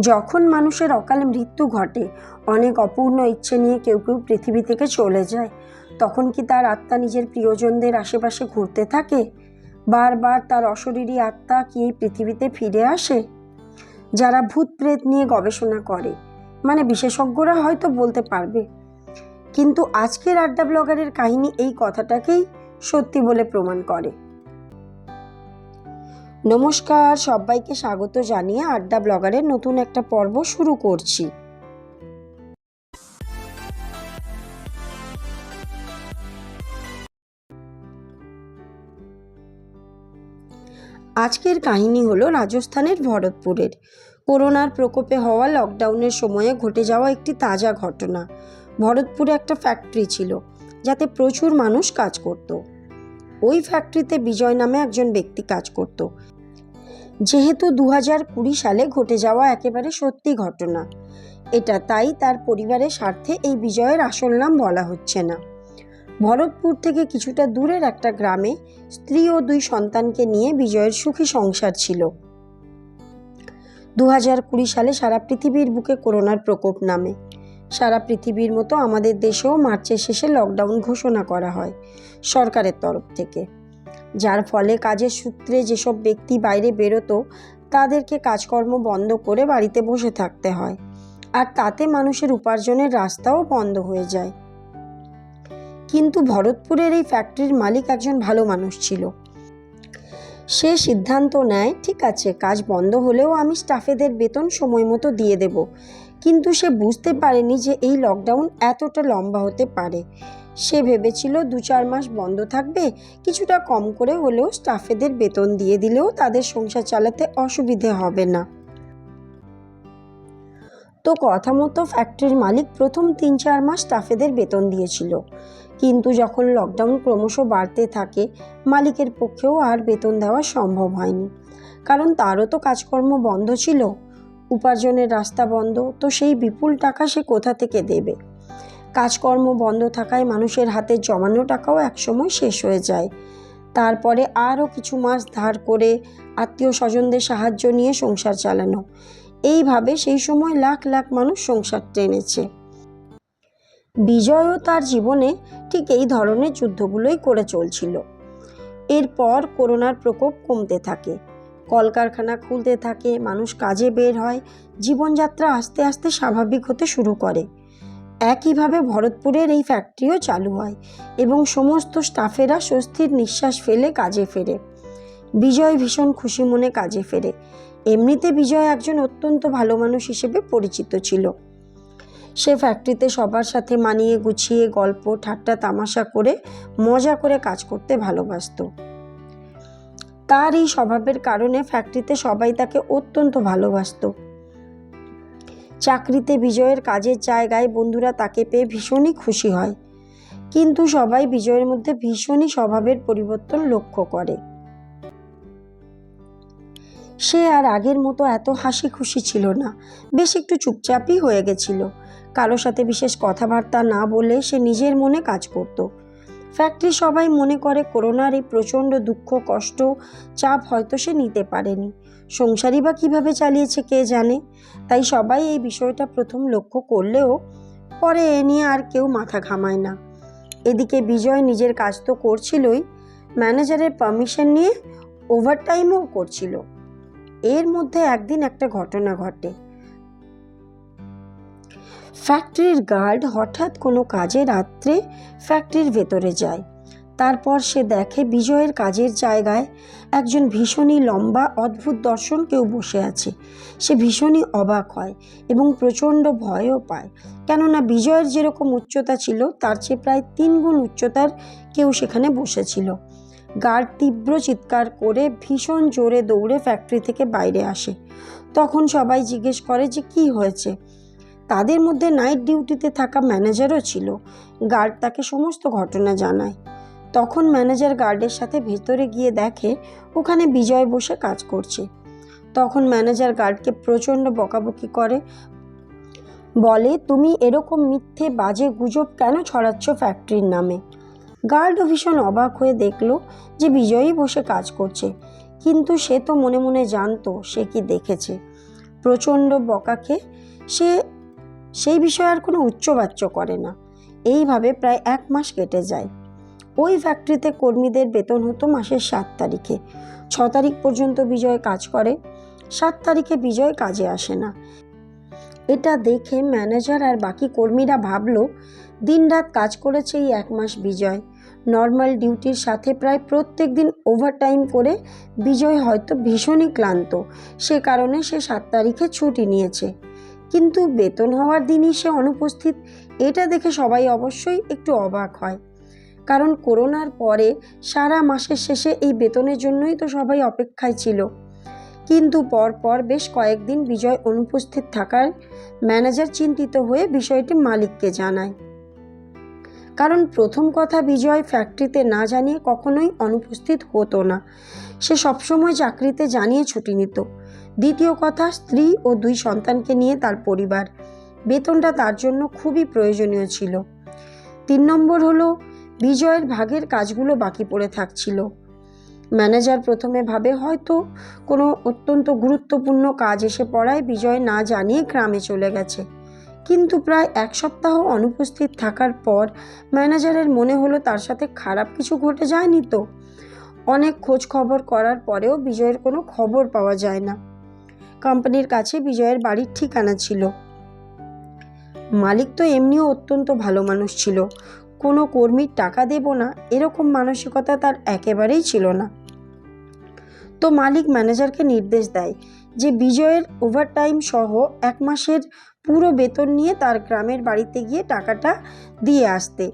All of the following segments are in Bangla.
যখন মানুষের অকালে মৃত্যু ঘটে, অনেক অপূর্ণ ইচ্ছে নিয়ে কেউ কেউ পৃথিবী থেকে চলে যায়, তখন কি তার আত্মা নিজের প্রিয়জনদের আশেপাশে ঘুরতে থাকে? বারবার তার অশরীরী আত্মা কি এই পৃথিবীতে ফিরে আসে? যারা ভূত প্রেত নিয়ে গবেষণা করে মানে বিশেষজ্ঞরা হয়তো বলতে পারবে। কিন্তু আজকের আড্ডা ব্লগারের কাহিনী এই কথাটাকেই সত্যি বলে প্রমাণ করে। নমস্কার, সবাইকে স্বাগত জানিয়ে আড্ডা ব্লগারের নতুন একটা পর্ব শুরু করছি। আজকের কাহিনী হলো রাজস্থানের ভরতপুরের। করোনার প্রকোপে হওয়া লকডাউনের সময়ে ঘটে যাওয়া একটি তাজা ঘটনা। ভরতপুরে একটা ফ্যাক্টরি ছিল, যাতে প্রচুর মানুষ কাজ করত। ওই ফ্যাক্টরিতে বিজয় নামে একজন ব্যক্তি কাজ করত। যেহেতু দু হাজার কুড়ি সালে ঘটে যাওয়া একেবারে সত্যি ঘটনা। এটা তাই তার পরিবারের স্বার্থে এই বিজয়ের আসল নাম বলা হচ্ছে না। ভরতপুর থেকে কিছুটা দূরের একটা গ্রামে স্ত্রী ও দুই সন্তানকে নিয়ে বিজয়ের সুখী সংসার ছিল। দু কুড়ি সালে সারা পৃথিবীর বুকে করোনার প্রকোপ নামে। সারা পৃথিবীর মতো আমাদের দেশেও মার্চের শেষে লকডাউন ঘোষণা করা হয় সরকারের তরফ থেকে। যার ফলে কাজের সূত্রে যেসব ব্যক্তি বাইরে বেরোতো, তাদেরকে কাজকর্ম বন্ধ করে বাড়িতে বসে থাকতে হয়। আর তাতে মানুষের উপার্জনের রাস্তাও বন্ধ হয়ে যায়। কিন্তু ভরতপুরের এই ফ্যাক্টরির মালিক একজন ভালো মানুষ ছিল। সে সিদ্ধান্ত নেয়, ঠিক আছে, কাজ বন্ধ হলেও আমি স্টাফেদের বেতন সময় মতো দিয়ে দেব। কিন্তু সে বুঝতে পারেনি যে এই লকডাউন এতটা লম্বা হতে পারে। সে ভেবেছিল দু চার মাস বন্ধ থাকবে, কিছুটা কম করে হলেও স্টাফেদের বেতন দিয়ে দিলেও তাদের সংসার চালাতে অসুবিধে হবে না। তো কথা মতো ফ্যাক্টরির মালিক প্রথম তিন চার মাস স্টাফেদের বেতন দিয়েছিল। কিন্তু যখন লকডাউন ক্রমশ বাড়তে থাকে, মালিকের পক্ষেও আর বেতন দেওয়া সম্ভব হয়নি। কারণ তারও তো কাজকর্ম বন্ধ ছিল। উপার্জনের রাস্তা বন্ধ, তো সেই বিপুল টাকা সে কোথা থেকে দেবে? কাজকর্ম বন্ধ থাকায় মানুষের হাতে জমানো টাকাও একসময় শেষ হয়ে যায়। তারপরে আরও কিছু মাস ধার করে আত্মীয় স্বজনদের সাহায্য নিয়ে সংসার চালানো। এইভাবে সেই সময় লাখ লাখ মানুষ সংসার টেনেছে। বিজয়ও তার জীবনে ঠিক এই ধরনের যুদ্ধগুলোই করে চলছিল। এরপর করোনার প্রকোপ কমতে থাকে। কলকারখানা খুলতে থাকে, মানুষ কাজে বের হয়, জীবনযাত্রা আস্তে আস্তে স্বাভাবিক হতে শুরু করে। একইভাবে ভরতপুরের এই ফ্যাক্টরিও চালু হয় এবং সমস্ত স্টাফেরা স্বস্তির নিঃশ্বাস ফেলে কাজে ফেরে। বিজয় ভীষণ খুশি মনে কাজে ফেরে। এমনিতে বিজয় একজন অত্যন্ত ভালো মানুষ হিসেবে পরিচিত ছিল। সে ফ্যাক্টরিতে সবার সাথে মানিয়ে গুছিয়ে গল্প, ঠাট্টা, তামাশা করে মজা করে কাজ করতে ভালোবাসতো। তার এই স্বভাবের কারণে ফ্যাক্টরিতে সবাই তাকে অত্যন্ত ভালোবাসতো। চাকরিতে বিজয়ের কাজের জায়গায় বন্ধুরা তাকে পেয়ে ভীষণই খুশি হয়। কিন্তু সবাই বিজয়ের মধ্যে ভীষণই স্বভাবের পরিবর্তন লক্ষ্য করে। সে আর আগের মতো এত হাসি খুশি ছিল না। বেশ একটু চুপচাপই হয়ে গেছিল। কারও সাথে বিশেষ কথাবার্তা না বলে সে নিজের মনে কাজ করত। ফ্যাক্টরি সবাই মনে করে করোনার এই প্রচণ্ড দুঃখ, কষ্ট, চাপ হয়তো সে নিতে পারেনি। সংসারই বা কীভাবে চালিয়েছে কে জানে? তাই সবাই এই বিষয়টা প্রথম লক্ষ্য করলেও পরে এ নিয়ে আর কেউ মাথা ঘামায় না। এদিকে বিজয় নিজের কাজ তো করছিলই, ম্যানেজারের পারমিশন নিয়ে ওভারটাইমও করছিল। এর মধ্যে একদিন একটা ঘটনা ঘটে। ফ্যাক্টরির গার্ড হঠাৎ কোনো কাজে রাত্রে ফ্যাক্টরির ভেতরে যায়। তারপর সে দেখে বিজয়ের কাজের জায়গায় একজন ভীষণই লম্বা, অদ্ভুত দর্শন কেউ বসে আছে। সে ভীষণই অবাক হয় এবং প্রচণ্ড ভয়ও পায়। কেননা বিজয়ের যেরকম উচ্চতা ছিল, তার চেয়ে প্রায় তিন গুণ উচ্চতার কেউ সেখানে বসেছিল। গার্ড তীব্র চিৎকার করে ভীষণ জোরে দৌড়ে ফ্যাক্টরি থেকে বাইরে আসে। তখন সবাই জিজ্ঞেস করে যে কি হয়েছে? তাদের মধ্যে নাইট ডিউটিতে থাকা ম্যানেজারও ছিল। গার্ড তাকে সমস্ত ঘটনা জানায়। তখন ম্যানেজার গার্ডের সাথে ভেতরে গিয়ে দেখে ওখানে বিজয় বসে কাজ করছে। তখন ম্যানেজার গার্ডকে প্রচণ্ড বকাবকি করে, বলে, তুমি এরকম মিথ্যে, বাজে গুজব কেন ছড়াচ্ছ ফ্যাক্টরির নামে? গার্ডও ভীষণ অবাক হয়ে দেখল যে বিজয়ই বসে কাজ করছে। কিন্তু সে তো মনে মনে জানতো সে কি দেখেছে। প্রচণ্ড বকাকে সে, সেই বিষয়ে আর কোনো উচ্চবাচ্য করে না। এইভাবে প্রায় এক মাস কেটে যায়। ওই ফ্যাক্টরিতে কর্মীদের বেতন হতো মাসের সাত তারিখে। ছ তারিখ পর্যন্ত বিজয় কাজ করে, সাত তারিখে বিজয় কাজে আসে না। এটা দেখে ম্যানেজার আর বাকি কর্মীরা ভাবলো, দিনরাত কাজ করেছে এই এক মাস বিজয়। নর্মাল ডিউটির সাথে প্রায় প্রত্যেক দিন ওভারটাইম করে বিজয় হয়তো ভীষণই ক্লান্ত। সে কারণে সে সাত তারিখে ছুটি নিয়েছে। কিন্তু বেতন হওয়ার দিনই সে অনুপস্থিত, এটা দেখে সবাই অবশ্যই একটু অবাক হয়। কারণ করোনার পরে সারা মাসের শেষে এই বেতনের জন্যই তো সবাই অপেক্ষায় ছিল। কিন্তু পরপর বেশ কয়েকদিন বিজয় অনুপস্থিত থাকার ম্যানেজার চিন্তিত হয়ে বিষয়টি মালিককে জানায়। কারণ প্রথম কথা বিজয় ফ্যাক্টরিতে না জানিয়ে কখনোই অনুপস্থিত হতো না। সে সবসময় চাকরিতে জানিয়ে ছুটি নিত। দ্বিতীয় কথা, স্ত্রী ও দুই সন্তানকে নিয়ে তার পরিবার। বেতনটা তার জন্য খুবই প্রয়োজনীয় ছিল। তিন নম্বর হলো বিজয়ের ভাগের কাজগুলো বাকি পড়ে থাকছিল। ম্যানেজার প্রথমে ভাবে হয়তো কোনো অত্যন্ত গুরুত্বপূর্ণ কাজ এসে পড়ায় বিজয় না জানিয়ে গ্রামে চলে গেছে। কিন্তু প্রায় এক সপ্তাহ অনুপস্থিত থাকার পর ম্যানেজারের মনে হলো তার সাথে খারাপ কিছু ঘটে যায়নি তো। অনেক খোঁজ খবর করার পরেও বিজয়ের কোনো খবর পাওয়া যায় না। কোম্পানির কাছে বিজয়ের বাড়ির ঠিকানা ছিল। মালিক তো এমনিও অত্যন্ত ভালো মানুষ ছিল। কোনো কর্মীর টাকা দেব না, এরকম মানসিকতা তার একেবারেই ছিল না। তো মালিক ম্যানেজারকে নির্দেশ দেয় যে বিজয়ের ওভারটাইম সহ এক মাসের পুরো বেতন নিয়ে তার গ্রামের বাড়িতে গিয়ে টাকাটা দিয়ে আসতে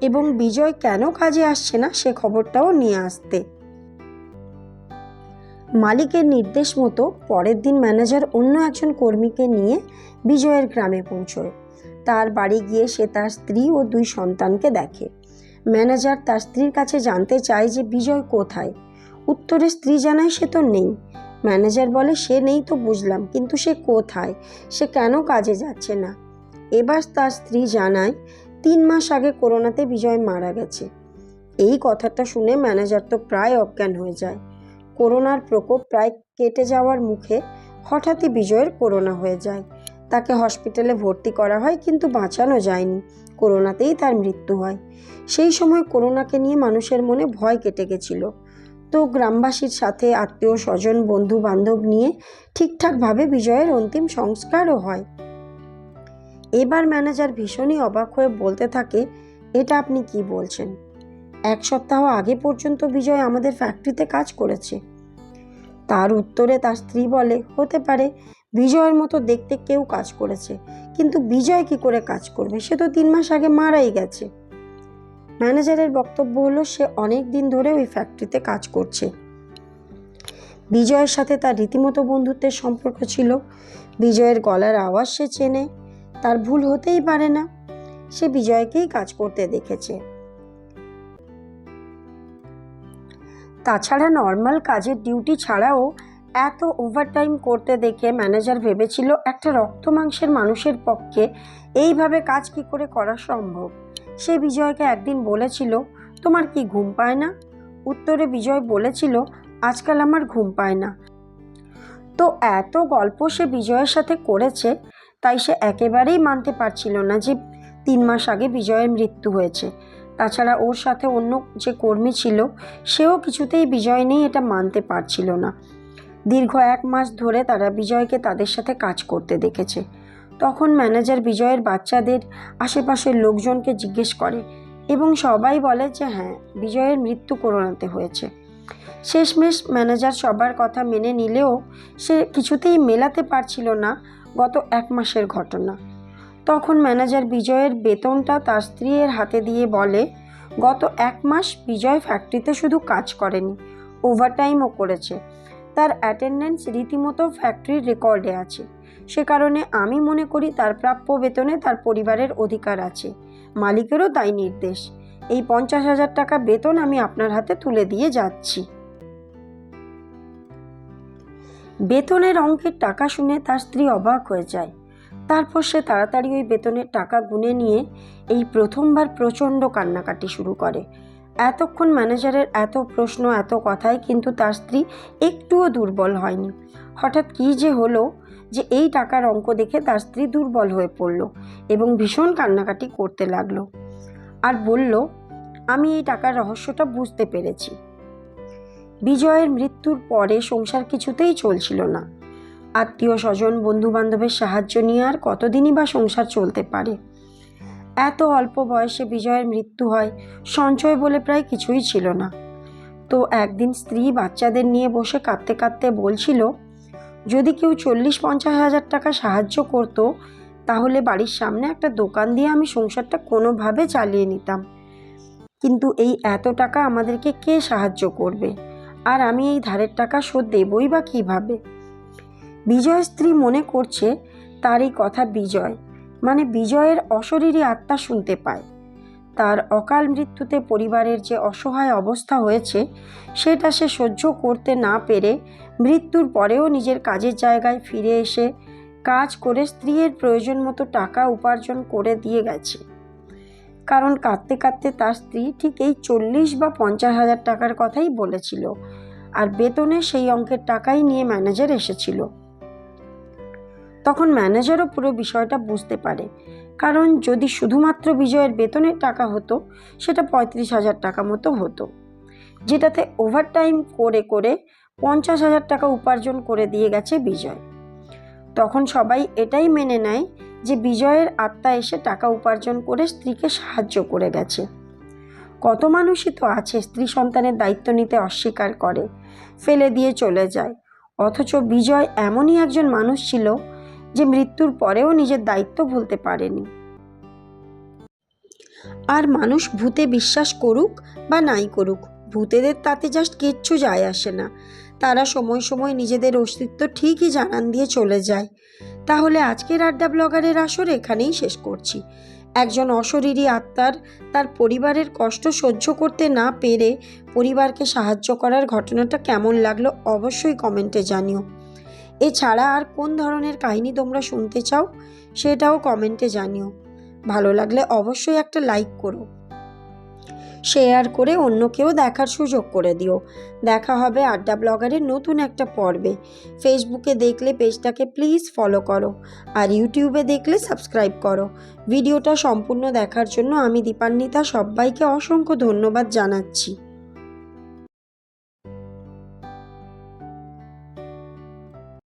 এবং বিজয় কেন কাজে আসছে না সে খবরটাও নিয়ে আসতে। মালিকের নির্দেশ মতো পরের দিন ম্যানেজার অন্য একজন কর্মীকে নিয়ে বিজয়ের গ্রামে পৌঁছয়। তার বাড়ি গিয়ে সে তার স্ত্রী ও দুই সন্তানকে দেখে। ম্যানেজার তার স্ত্রীর কাছে জানতে চায় যে বিজয় কোথায়। উত্তরে, স্ত্রী জানায় সে তো নেই। ম্যানেজার বলে, সে নেই তো বুঝলাম, কিন্তু সে কোথায়? সে কেন কাজে যাচ্ছে না? এবার তার স্ত্রী জানায়, তিন মাস আগে করোনাতে বিজয় মারা গেছে। এই কথাটা শুনে ম্যানেজার তো প্রায় অজ্ঞান হয়ে যায়। করোনার প্রকোপ প্রায় কেটে যাওয়ার মুখে হঠাৎই বিজয়ের করোনা হয়ে যায়। তাকে হসপিটালে ভর্তি করা হয়, কিন্তু বাঁচানো যায়নি। করোনাতেই তার মৃত্যু হয়। সেই সময় করোনাকে নিয়ে মানুষের মনে ভয় কেটে গেছিল। তো গ্রামবাসীর সাথে আত্মীয়, স্বজন বন্ধু বান্ধব নিয়ে ঠিকঠাকভাবে বিজয়ের অন্তিম সংস্কারও হয়। এবার ম্যানেজার ভীষণই অবাক হয়ে বলতে থাকে, এটা আপনি কি বলছেন? এক সপ্তাহ আগে পর্যন্ত বিজয় আমাদের ফ্যাক্টরিতে কাজ করেছে। তার উত্তরে তার স্ত্রী বলে, হতে পারে বিজয়ের মতো দেখতে কেউ কাজ করেছে। কিন্তু বিজয় কি করে কাজ করবে? সে তো তিন মাস আগে মারাই গেছে। ম্যানেজারের বক্তব্য হলো, সে অনেক দিন ধরে ওই ফ্যাক্টরিতে কাজ করছে। বিজয়ের সাথে তার রীতিমতো বন্ধুত্বের সম্পর্ক ছিল। বিজয়ের গলার আওয়াজ সে চেনে। তার ভুল হতেই পারে না। সে বিজয়কেই কাজ করতে দেখেছে। তাছাড়া নর্মাল কাজের ডিউটি ছাড়াও এত ওভারটাইম করতে দেখে ম্যানেজার ভেবেছিল একটা রক্ত মাংসের মানুষের পক্ষে এইভাবে কাজ কি করে করা সম্ভব? সে বিজয়কে একদিন বলেছিল, তোমার কি ঘুম পায় না? উত্তরে বিজয় বলেছিল, আজকাল আমার ঘুম পায় না। তো এত গল্প সে বিজয়ের সাথে করেছে, তাই সে একেবারেই মানতে পারছিল না যে তিন মাস আগে বিজয়ের মৃত্যু হয়েছে। তাছাড়া ওর সাথে অন্য যে কর্মী ছিল, সেও কিছুতেই বিজয় নেই এটা মানতে পারছিল না। দীর্ঘ এক মাস ধরে তারা বিজয়কে তাদের সাথে কাজ করতে দেখেছে। তখন ম্যানেজার বিজয়ের বাচ্চাদের আশেপাশের লোকজনকে জিজ্ঞেস করে এবং সবাই বলে যে হ্যাঁ বিজয়ের মৃত্যু করোনাতে হয়েছে। শেষমেশ ম্যানেজার সবার কথা মেনে নিলেও সে কিছুতেই মেলাতে পারছিল না গত এক মাসের ঘটনা। তখন ম্যানেজার বিজয়ের বেতনটা তার স্ত্রীর হাতে দিয়ে বলে, গত এক মাস বিজয় ফ্যাক্টরিতে শুধু কাজ করেনি ওভারটাইমও করেছে। তার অ্যাটেন্ডেন্স রীতিমতো ফ্যাক্টরির রেকর্ডে আছে। সে কারণে আমি মনে করি তার প্রাপ্য বেতনে তার পরিবারের অধিকার আছে। মালিকেরও তাই নির্দেশ। এই পঞ্চাশ হাজার টাকা বেতন আমি আপনার হাতে তুলে দিয়ে যাচ্ছি। বেতনের অঙ্কের টাকা শুনে তার স্ত্রী অবাক হয়ে যায়। তারপর সে তাড়াতাড়ি ওই বেতনের টাকা গুনে নিয়ে এই প্রথমবার প্রচণ্ড কান্নাকাটি শুরু করে। এতক্ষণ ম্যানেজারের এত প্রশ্ন, এত কথায় কিন্তু তার স্ত্রী একটুও দুর্বল হয়নি। হঠাৎ কী যে হলো যে এই টাকার অঙ্ক দেখে তার স্ত্রী দুর্বল হয়ে পড়ল এবং ভীষণ কান্নাকাটি করতে লাগল আর বলল, আমি এই টাকার রহস্যটা বুঝতে পেরেছি। বিজয়ের মৃত্যুর পরে সংসার কিছুতেই চলছিল না। আত্মীয় স্বজন বন্ধু বান্ধবের সাহায্য নিয়ে আর কতদিনই বা সংসার চলতে পারে? এত অল্প বয়সে বিজয়ের মৃত্যু হয়, সঞ্চয় বলে প্রায় কিছুই ছিল না। তো একদিন স্ত্রী বাচ্চাদের নিয়ে বসে কাঁদতে কাঁদতে বলছিল, যদি কেউ চল্লিশ পঞ্চাশ হাজার টাকা সাহায্য করতো, তাহলে বাড়ির সামনে একটা দোকান দিয়ে আমি সংসারটা কোনোভাবে চালিয়ে নিতাম। কিন্তু এই এত টাকা আমাদেরকে কে সাহায্য করবে? আর আমি এই ধারের টাকা শোধ দেবই বা কীভাবে? বিজয় স্ত্রী মনে করছে, তার এই কথা বিজয় মানে বিজয়ের অশরীরী আত্মা শুনতে পায়। তার অকাল মৃত্যুতে পরিবারের যে অসহায় অবস্থা হয়েছে, সেটা সে সহ্য করতে না পেরে মৃত্যুর পরেও নিজের কাজের জায়গায় ফিরে এসে কাজ করে স্ত্রীর প্রয়োজন মতো টাকা উপার্জন করে দিয়ে গেছে। কারণ কাঁদতে কাঁদতে তার স্ত্রী ঠিক এই চল্লিশ বা পঞ্চাশ হাজার টাকার কথাই বলেছিল। আর বেতনে সেই অঙ্কের টাকাই নিয়ে ম্যানেজার এসেছিল। তখন ম্যানেজারও পুরো বিষয়টা বুঝতে পারে। কারণ যদি শুধুমাত্র বিজয়ের বেতনের টাকা হতো, সেটা পঁয়ত্রিশ হাজার টাকা মতো হতো। যেটাতে ওভারটাইম করে করে পঞ্চাশ হাজার টাকা উপার্জন করে দিয়ে গেছে বিজয়। তখন সবাই এটাই মেনে নেয় যে বিজয়ের আত্মা এসে টাকা উপার্জন করে স্ত্রীকে সাহায্য করে গেছে। কত মানুষই তো আছে স্ত্রী সন্তানের দায়িত্ব নিতে অস্বীকার করে, ফেলে দিয়ে চলে যায়। অথচ বিজয় এমনই একজন মানুষ ছিল যে মৃত্যুর পরেও নিজের দায়িত্ব ভুলতে পারেনি। আর মানুষ ভূতে বিশ্বাস করুক বা নাই করুক, ভূতেদের তাতে জাস্ট কিচ্ছু যায় আসে না। তারা সময় সময় নিজেদের অস্তিত্ব ঠিকই জানান দিয়ে চলে যায়। তাহলে আজকের আড্ডা ব্লগারের আসর এখানেই শেষ করছি। একজন অশরীরী আত্মার তার পরিবারের কষ্ট সহ্য করতে না পেরে পরিবারকে সাহায্য করার ঘটনাটা কেমন লাগল অবশ্যই কমেন্টে জানিও। এছাড়া আর কোন ধরনের কাহিনী তোমরা শুনতে চাও সেটাও কমেন্টে জানিও। ভালো লাগলে অবশ্যই একটা লাইক করো। শেয়ার করে অন্যকেও দেখার সুযোগ করে দিও। দেখা হবে আড্ডা ব্লগারের নতুন একটা পর্বে। ফেসবুকে দেখলে পেজটাকে প্লিজ ফলো করো আর ইউটিউবে দেখলে সাবস্ক্রাইব করো। ভিডিওটা সম্পূর্ণ দেখার জন্য আমি দীপান্বিতা সবাইকে অসংখ্য ধন্যবাদ জানাচ্ছি।